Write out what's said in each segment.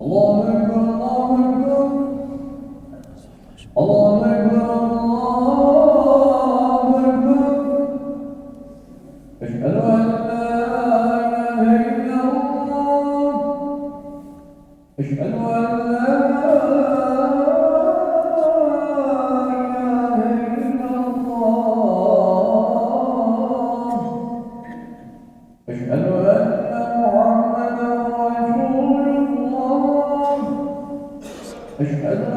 Allahu Ekber, Allahu Ekber. Allahu Ekber, Allahu Ekber. Eşhedü en أشهد أن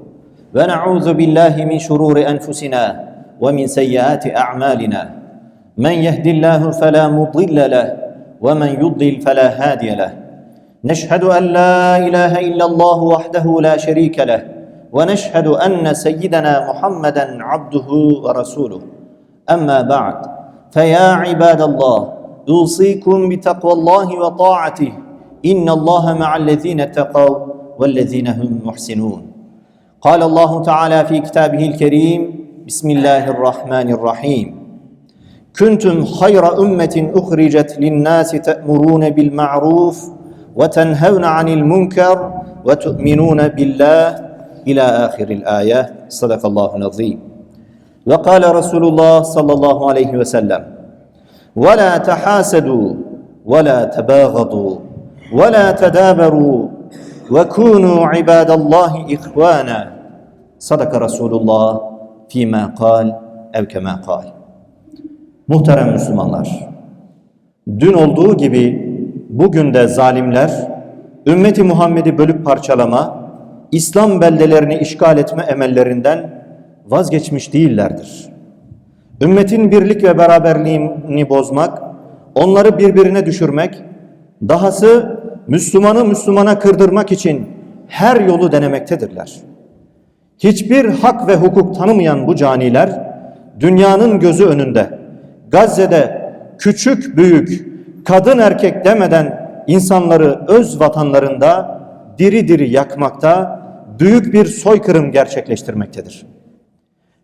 ونعوذ بالله من شرور أنفسنا ومن سيئات أعمالنا. من يهد الله فلا مضل له ومن يضلل فلا هادي له. نشهد أن لا إله إلا الله وحده لا شريك له ونشهد أن سيدنا محمدا عبده ورسوله. أما بعد فيا عباد الله أوصيكم بتقوى الله وطاعته. إن الله مع الذين اتقوا والذين هم محسنون. قال الله تعالى في كتابه الكريم بسم الله الرحمن الرحيم. كنتم خير أمة أخرجت للناس تأمرون بالمعروف وتنهون عن المنكر وتؤمنون بالله. إلى آخر الآية. صدق الله العظيم. وقال رسول الله صلى الله عليه وسلم ولا تحاسدوا ولا تباغضوا ولا تدابروا ve kunu ibadallahi ihvana. Sadaka Resulullah fîmâ kal ev kemâ kal. Muhterem Müslümanlar, dün olduğu gibi bugün de zalimler ümmeti Muhammed'i bölüp parçalama, İslam beldelerini işgal etme emellerinden vazgeçmiş değillerdir. Ümmetin birlik ve beraberliğini bozmak, onları birbirine düşürmek, dahası Müslümanı Müslümana kırdırmak için her yolu denemektedirler. Hiçbir hak ve hukuk tanımayan bu caniler dünyanın gözü önünde Gazze'de küçük büyük kadın erkek demeden insanları öz vatanlarında diri diri yakmakta büyük bir soykırım gerçekleştirmektedir.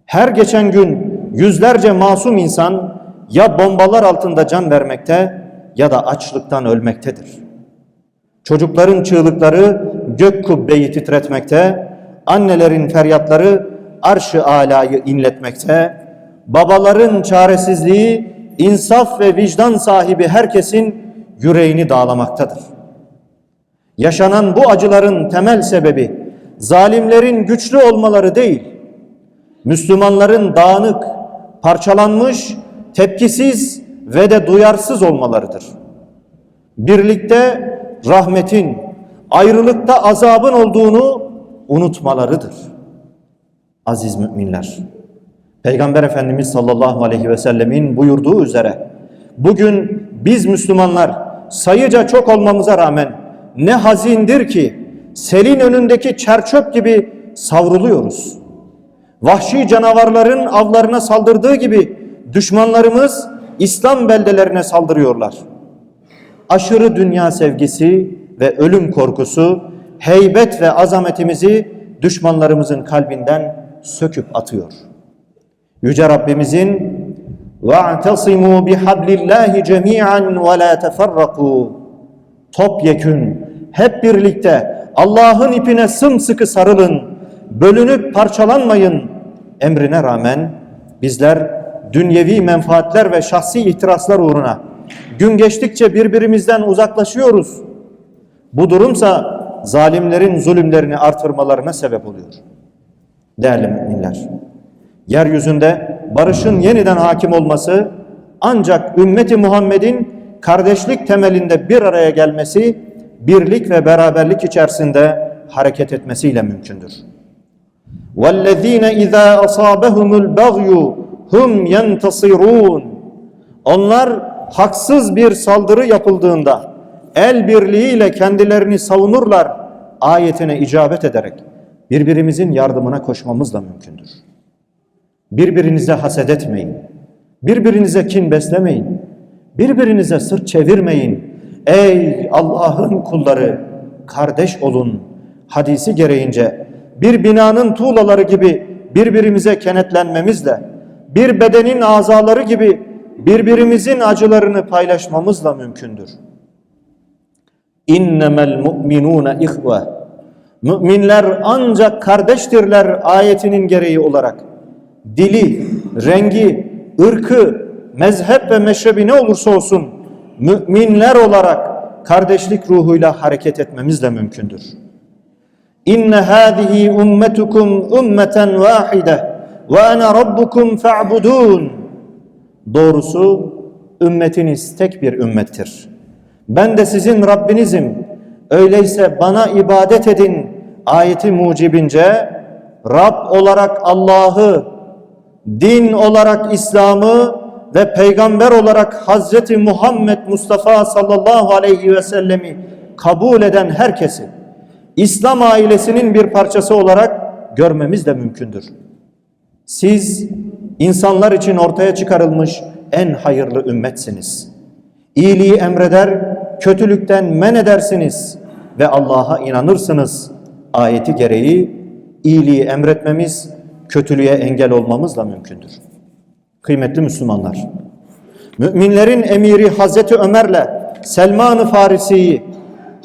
Her geçen gün yüzlerce masum insan ya bombalar altında can vermekte ya da açlıktan ölmektedir. Çocukların çığlıkları gök kubbeyi titretmekte, annelerin feryatları arş-ı alayı inletmekte, babaların çaresizliği insaf ve vicdan sahibi herkesin yüreğini dağlamaktadır. Yaşanan bu acıların temel sebebi zalimlerin güçlü olmaları değil, Müslümanların dağınık, parçalanmış, tepkisiz ve de duyarsız olmalarıdır. Birlikte rahmetin, ayrılıkta azabın olduğunu unutmalarıdır. Aziz müminler, Peygamber Efendimiz sallallahu aleyhi ve sellemin buyurduğu üzere bugün biz Müslümanlar sayıca çok olmamıza rağmen ne hazindir ki selin önündeki çerçöp gibi savruluyoruz. Vahşi canavarların avlarına saldırdığı gibi düşmanlarımız İslam beldelerine saldırıyorlar Aşırı dünya sevgisi ve ölüm korkusu heybet ve azametimizi düşmanlarımızın kalbinden söküp atıyor. Yüce Rabbimizin وَاَعْتَصِمُوا بِحَبْلِ اللّٰهِ جَمِيعًا وَلَا تَفَرَّقُوا Topyekün, hep birlikte Allah'ın ipine sımsıkı sarılın, bölünüp parçalanmayın emrine rağmen bizler dünyevi menfaatler ve şahsi ihtiraslar uğruna gün geçtikçe birbirimizden uzaklaşıyoruz. Bu durumsa zalimlerin zulümlerini artırmalarına sebep oluyor. Değerli müminler, yeryüzünde barışın yeniden hakim olması ancak ümmeti Muhammed'in kardeşlik temelinde bir araya gelmesi, birlik ve beraberlik içerisinde hareket etmesiyle mümkündür. وَالَّذ۪ينَ اِذَا أَصَابَهُمُ الْبَغْيُ hum يَنْتَصِرُونَ Onlar haksız bir saldırı yapıldığında el birliğiyle kendilerini savunurlar ayetine icabet ederek birbirimizin yardımına koşmamızla mümkündür. Birbirinize haset etmeyin. Birbirinize kin beslemeyin. Birbirinize sırt çevirmeyin. Ey Allah'ın kulları kardeş olun. Hadisi gereğince bir binanın tuğlaları gibi birbirimize kenetlenmemizle, bir bedenin azaları gibi birbirimizin acılarını paylaşmamızla mümkündür. İnnemel mu'minune ihve. Müminler ancak kardeştirler ayetinin gereği olarak. Dili, rengi, ırkı, mezhep ve meşrebi ne olursa olsun müminler olarak kardeşlik ruhuyla hareket etmemiz de mümkündür. İnne hâzihi ummetukum ummeten vâhide ve ana rabbukum fa'budun. Doğrusu ümmetiniz tek bir ümmettir. Ben de sizin Rabbinizim. Öyleyse bana ibadet edin. Ayeti mucibince Rab olarak Allah'ı, din olarak İslam'ı ve peygamber olarak Hazreti Muhammed Mustafa sallallahu aleyhi ve sellemi kabul eden herkesi İslam ailesinin bir parçası olarak görmemiz de mümkündür. Siz insanlar için ortaya çıkarılmış en hayırlı ümmetsiniz. İyiliği emreder, kötülükten men edersiniz ve Allah'a inanırsınız. Ayeti gereği iyiliği emretmemiz, kötülüğe engel olmamızla mümkündür. Kıymetli Müslümanlar, müminlerin emiri Hazreti Ömer'le Selman-ı Farisi'yi,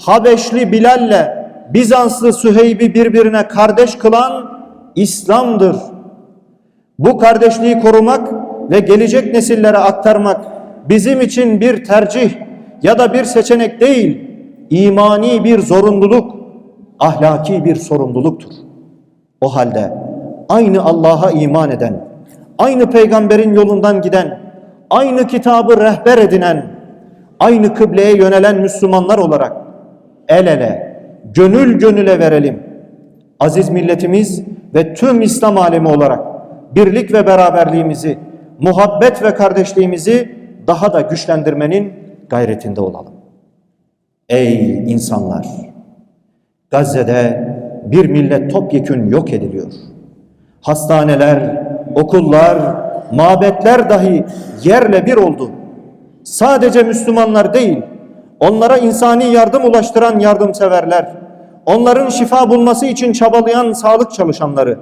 Habeşli Bilal'le Bizanslı Süheyb'i birbirine kardeş kılan İslam'dır. Bu kardeşliği korumak ve gelecek nesillere aktarmak bizim için bir tercih ya da bir seçenek değil, imani bir zorunluluk, ahlaki bir sorumluluktur. O halde aynı Allah'a iman eden, aynı peygamberin yolundan giden, aynı kitabı rehber edinen, aynı kıbleye yönelen Müslümanlar olarak el ele, gönül gönüle verelim. Aziz milletimiz ve tüm İslam alemi olarak birlik ve beraberliğimizi, muhabbet ve kardeşliğimizi daha da güçlendirmenin gayretinde olalım. Ey insanlar! Gazze'de bir millet topyekün yok ediliyor. Hastaneler, okullar, mabetler dahi yerle bir oldu. Sadece Müslümanlar değil, onlara insani yardım ulaştıran yardımseverler, onların şifa bulması için çabalayan sağlık çalışanları,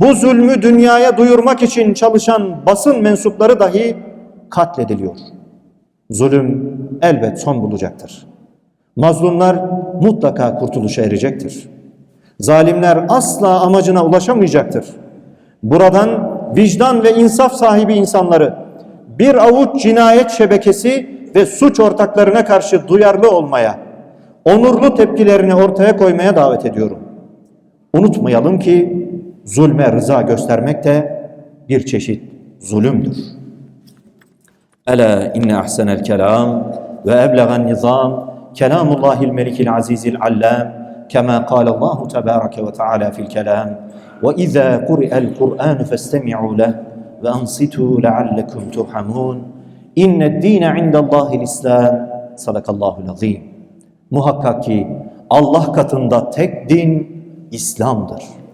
bu zulmü dünyaya duyurmak için çalışan basın mensupları dahi katlediliyor. Zulüm elbet son bulacaktır. Mazlumlar mutlaka kurtuluşa erecektir. Zalimler asla amacına ulaşamayacaktır. Buradan vicdan ve insaf sahibi insanları bir avuç cinayet şebekesi ve suç ortaklarına karşı duyarlı olmaya, onurlu tepkilerini ortaya koymaya davet ediyorum. Unutmayalım ki zulme rıza göstermek de bir çeşit zulümdür. Ela inne ahsenel kelam ve eblegan nizam kelamullahil melikil azizil allam kema kalallahu tebareke ve teala fil kelam ve izâ kuri'el kur'an festemi'u leh ve ansitu leallekum turhamun inned dîne indallâhil islam sadakallahul azim muhakkak ki Allah katında tek din İslam'dır.''